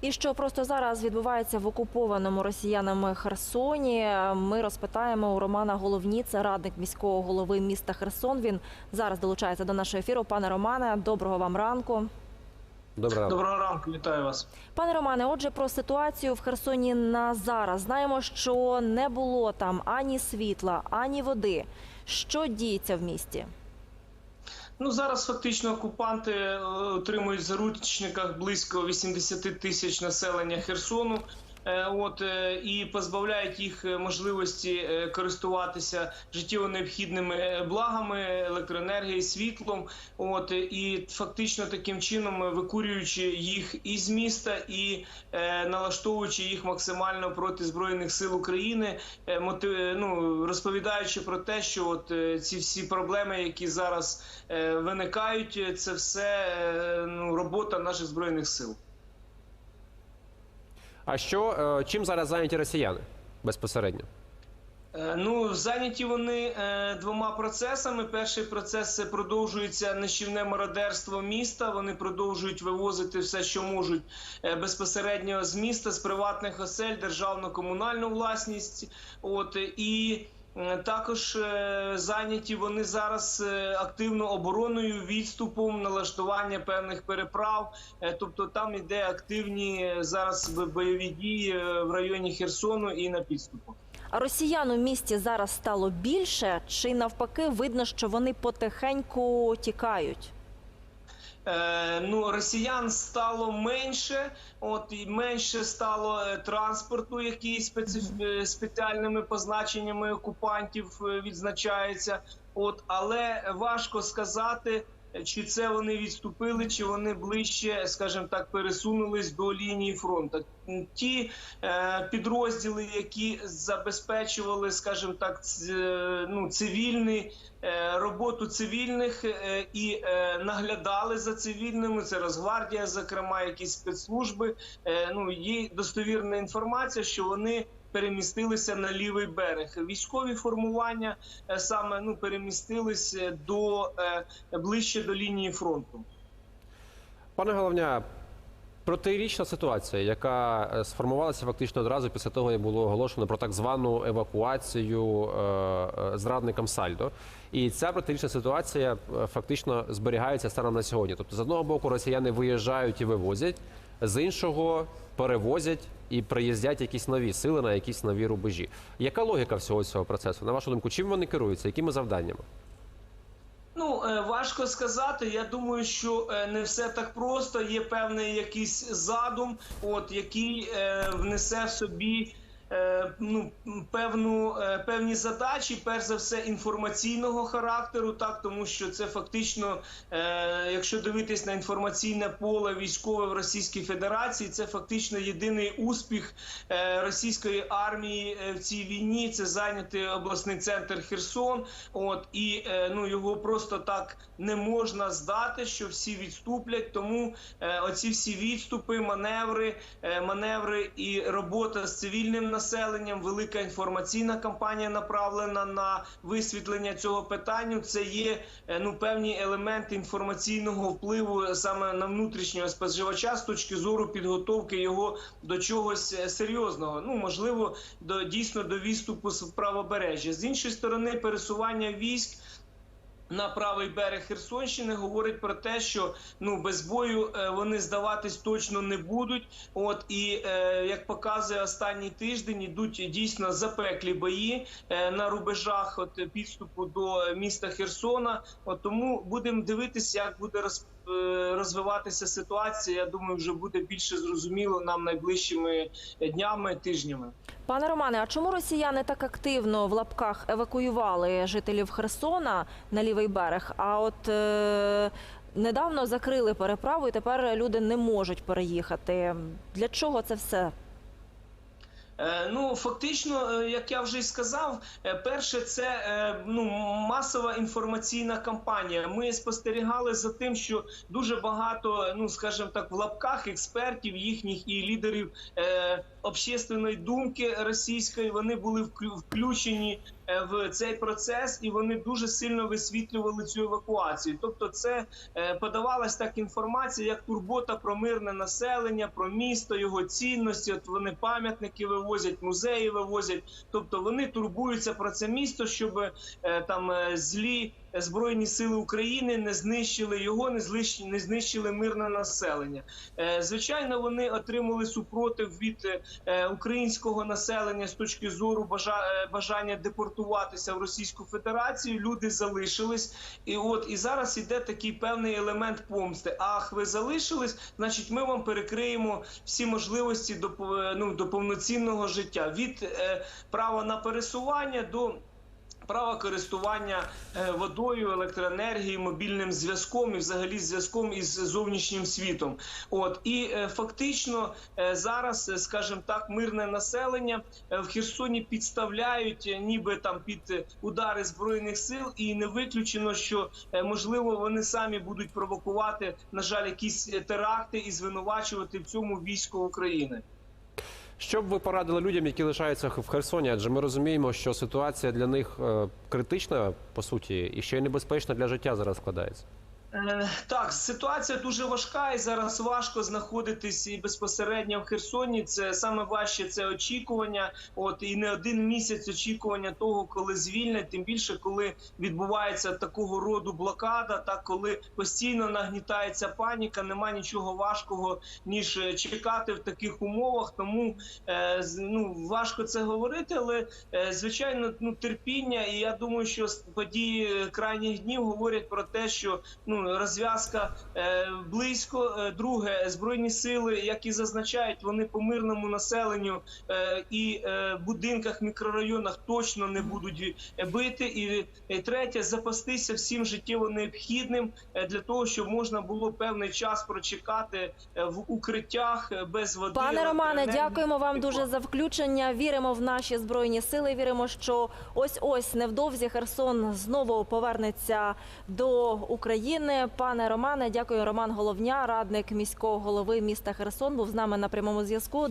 І що просто зараз відбувається в окупованому росіянами Херсоні. Ми розпитаємо у Романа Головніца, радник міського голови міста Херсон. Він зараз долучається до нашого ефіру. Пане Романе, доброго вам ранку. Доброго ранку. Доброго ранку, вітаю вас. Пане Романе, отже, про ситуацію в Херсоні на зараз. Знаємо, що не було там ані світла, ані води. Що діється в місті? Ну зараз фактично окупанти е, отримують заручниках близько 80 тисяч населення Херсону. Е, От е, і позбавляють їх е, можливості користуватися життєво необхідними благами, електроенергією, світлом. От і фактично таким чином викурюючи їх із міста і налаштовуючи їх максимально проти збройних сил України, ну, розповідаючи про те, що от ці всі проблеми, які зараз виникають, це все ну, робота наших збройних сил. А що е, чим зараз зайняті росіяни безпосередньо? Е, Ну, зайняті вони е, двома процесами. Перший процес це продовжується нищівне мародерство міста. Вони продовжують вивозити все, що можуть е, безпосередньо з міста, з приватних осель, державно-комунальну власність. От і також е, зайняті вони зараз е, активно обороною, відступом, налаштування певних переправ. Е, Тобто там іде активні е, зараз бойові дії е, в районі Херсону і на підступах. А росіян у місті зараз стало більше, чи навпаки видно, що вони потихеньку тікають? Е, ну, росіян стало менше, от і менше стало е, транспорту, який специф... е, спеціальними позначеннями окупантів відзначається. От, але важко сказати, чи це вони відступили, чи вони ближче, скажімо так, пересунулись до лінії фронту. Ті е, підрозділи, які забезпечували, скажімо так, ц- е, ну, цивільний е, роботу цивільних е, і е, наглядали за цивільними. Це Росгвардія, зокрема, якісь спецслужби. Е, Ну є достовірна інформація, що вони. Перемістилися на лівий берег. Військові формування е, саме ну перемістились е, до е, ближче до лінії фронту. Пане головня, протирічна ситуація, яка сформувалася фактично одразу після того, як було оголошено про так звану евакуацію зрадникам Сальдо. І ця протирічна ситуація фактично зберігається станом на сьогодні. Тобто, з одного боку, росіяни виїжджають і вивозять, з іншого перевозять і приїздять якісь нові сили на якісь нові рубежі. Яка логіка всього цього процесу? На вашу думку, чим вони керуються? Якими завданнями? Ну е, важко сказати. Я думаю, що е, не все так просто. Є певний якийсь задум, от який е, внесе в собі. Е, Ну, певну е, певні задачі, перш за все, інформаційного характеру, так тому що це фактично, е, якщо дивитись на інформаційне поле військове в Російській Федерації, це фактично єдиний успіх російської армії в цій війні. Це зайняти обласний центр Херсон. От і ну його просто так не можна здати, що всі відступлять. Тому оці всі відступи, маневри, маневри і робота з цивільним населенням, велика інформаційна кампанія направлена на висвітлення цього питання. Це є е, ну певні елементи інформаційного впливу саме на внутрішнього споживача з точки зору підготовки його до чогось е, серйозного. Ну можливо, до дійсно до відступу з правобережжя. З іншої сторони, пересування військ. На правий берег Херсонщини говорить про те, що ну без бою е, вони здаватись точно не будуть. От і е, як показує останній тиждень, ідуть дійсно запеклі бої е, на рубежах от підступу до міста Херсона. От тому будемо дивитися, як буде роз, е, розвиватися ситуація. Я думаю, вже буде більше зрозуміло нам найближчими днями, тижнями. Пане Романе, а чому росіяни так активно в лапках евакуювали жителів Херсона на лівий берег? А от е, недавно закрили переправу, і тепер люди не можуть переїхати. Для чого це все? Е, Ну фактично, е, як я вже й сказав, е, перше це ну масова інформаційна кампанія. Ми спостерігали за тим, що дуже багато, ну скажімо так, в лапках експертів, їхніх і лідерів общественної думки російської, вони були включені е, в цей процес, і вони дуже сильно висвітлювали цю евакуацію. Тобто, це е, подавалась так інформація, як турбота про мирне населення, про місто, його цінності. От вони пам'ятники вивозять, музеї вивозять. Тобто вони турбуються про це місто, щоб е, там злі збройні сили України не знищили його, не знищ- не знищили мирне населення. Е, Звичайно, вони отримали супротив від е, українського населення з точки зору е, бажання депортуватися в Російську Федерацію. Люди залишились, і от і зараз іде такий певний елемент помсти. Ах, ви залишились, значить, ми вам перекриємо всі можливості до ну, до повноцінного життя від права на пересування до Право користування е, водою, електроенергією, мобільним зв'язком і взагалі зв'язком із зовнішнім світом. От і е, фактично е, зараз, скажімо так, мирне населення в Херсоні підставляють, ніби там під удари збройних сил, і не виключено, що можливо вони самі будуть провокувати, на жаль, якісь теракти і звинувачувати в цьому військо України. Що б ви порадили людям, які лишаються в Херсоні? Адже ми розуміємо, що ситуація для них е, критична по суті, і ще й небезпечна для життя зараз складається. Е, Так, ситуація дуже важка, і зараз важко знаходитись і безпосередньо в Херсоні. Це саме важче це очікування. От і не один місяць очікування того, коли звільнять, тим більше коли відбувається такого роду блокада, так коли постійно нагнітається паніка. Нема нічого важкого ніж е, чекати в таких умовах. Тому е, ну важко це говорити, але е, звичайно, ну терпіння. І я думаю, що події крайніх днів говорять про те, що ну розв'язка е, близько. Е, Друге, збройні сили, як і зазначають, вони по мирному населенню е, і е, будинках, мікрорайонах точно не будуть е, бити. І, і третє, запастися всім життєво необхідним е, для того, щоб можна було певний час прочекати е, в укриттях е, без води. Пане Романе, дякуємо вам дуже за включення. Віримо в наші збройні сили. Віримо, що ось ось невдовзі Херсон знову повернеться до України. Пане Романе, дякую. Роман Головня, радник міського голови міста Херсон, був з нами на прямому зв'язку.